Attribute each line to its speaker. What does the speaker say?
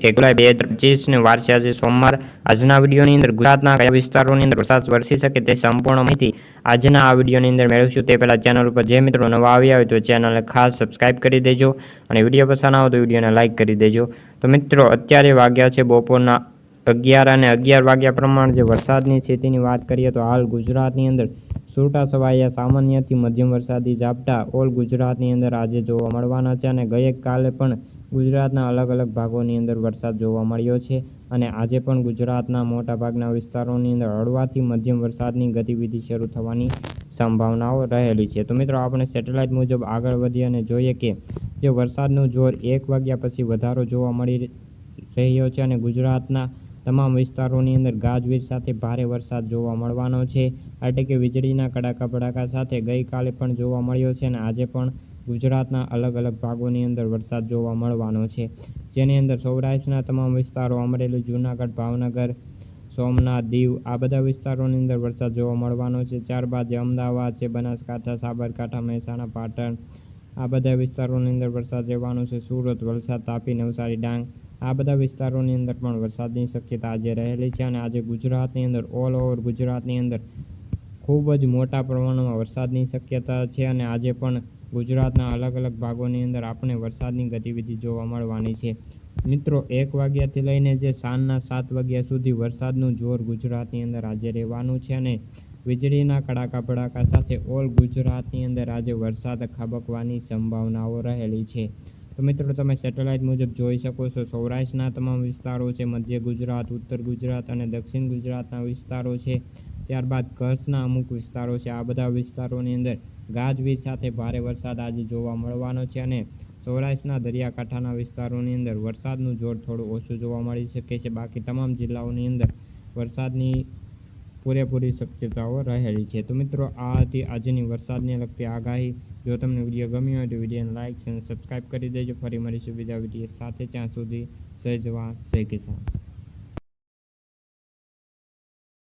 Speaker 1: જુલાઈ બે હજાર પચીસને વારસે આજે સોમવાર આજના વિડીયોની અંદર ગુજરાતના કયા વિસ્તારોની અંદર વરસાદ વરસી શકે તે સંપૂર્ણ માહિતી આજના આ વિડીયોની અંદર મેળવીશું. તે પહેલાં ચેનલ ઉપર જે મિત્રો નવા આવ્યા હોય તો ચેનલને ખાસ સબસ્ક્રાઇબ કરી દેજો અને વીડિયો પસંદ આવે તો વિડીયોને લાઇક કરી દેજો. તો મિત્રો, અત્યારે વાગ્યા છે બપોરના અગિયાર અને અગિયાર વાગ્યા પ્રમાણે જે વરસાદની સ્થિતિની વાત કરીએ તો હાલ ગુજરાતની અંદર છૂટા છવાયા સામાન્યથી મધ્યમ વરસાદી ઝાપટા ઓલ ગુજરાતની અંદર આજે જોવા મળવાના છે અને ગઈકાલે પણ ગુજરાતના અલગ અલગ ભાગોની અંદર વરસાદ જોવા મળ્યો છે અને આજે પણ ગુજરાતના મોટાભાગના વિસ્તારોની અંદર હળવાથી મધ્યમ વરસાદની ગતિવિધિ શરૂ થવાની સંભાવનાઓ રહેલી છે. તો મિત્રો, આપણે સેટેલાઇટ મુજબ આગળ વધીએ અને જોઈએ કે જે વરસાદનું જોર એક વાગ્યા પછી વધારો જોવા મળી રહ્યો છે અને ગુજરાતના તમામ વિસ્તારોની અંદર ગાજવીજ સાથે ભારે વરસાદ જોવા મળવાનો છે. એટલે કે વીજળીના કડાકા ભડાકા સાથે ગઈકાલે પણ જોવા મળ્યો છે અને આજે પણ ગુજરાતના અલગ અલગ ભાગોની અંદર વરસાદ જોવા મળવાનો છે. જેની અંદર સૌરાષ્ટ્રના તમામ વિસ્તારો, અમરેલી, જૂનાગઢ, ભાવનગર, સોમનાથ, દીવ, આ બધા વિસ્તારોની અંદર વરસાદ જોવા મળવાનો છે. ત્યારબાદ જે અમદાવાદ છે, બનાસકાંઠા, સાબરકાંઠા, મહેસાણા, પાટણ, આ બધા વિસ્તારોની અંદર વરસાદ રહેવાનો છે. સુરત, વલસાડ, તાપી, નવસારી, ડાંગ, આ બધા વિસ્તારોની અંદર પણ વરસાદની શક્યતા આજે રહેલી છે અને આજે ગુજરાતની અંદર ઓલ ઓવર ગુજરાતની અંદર ખૂબ જ મોટા પ્રમાણમાં વરસાદની શક્યતા છે અને આજે પણ ગુજરાતના અલગ અલગ ભાગોની અંદર આપણે વરસાદની ગતિવિધિ જોવા મળવાની છે. મિત્રો, એક વાગ્યાથી લઈને જે સાંજના સાત વાગ્યા સુધી વરસાદનું જોર ગુજરાતની અંદર આજે રહેવાનું છે અને વીજળીના કડાકા ભડાકા સાથે ઓલ ગુજરાતની અંદર આજે વરસાદ ખાબકવાની સંભાવનાઓ રહેલી છે. તો મિત્રો, તમે સેટેલાઇટ મુજબ જોઈ શકો છો, સૌરાષ્ટ્રના તમામ વિસ્તારો છે, મધ્ય ગુજરાત, ઉત્તર ગુજરાત અને દક્ષિણ ગુજરાતના વિસ્તારો છે. ત્યારબાદ કચ્છના અમુક વિસ્તારો છે. આ બધા વિસ્તારોની અંદર ગાજવીજ સાથે ભારે વરસાદ આજે જોવા મળવાનો છે અને સૌરાષ્ટ્રના દરિયાકાંઠાના વિસ્તારોની અંદર વરસાદનું જોર થોડું ઓછું જોવા મળી શકે છે. બાકી તમામ જિલ્લાઓની અંદર વરસાદની પૂરેપૂરી શક્યતાઓ રહેલી છે. તો મિત્રો, આ હતી આજની વરસાદને લગતી આગાહી. જો તમને વીડિયો ગમ્યો હોય તો વિડીયોને લાઇક અને સબસ્ક્રાઈબ કરી દેજો. ફરી મળીશું બીજા વીડિયો સાથે. ત્યાં સુધી જય જવાન, જય કિસાન.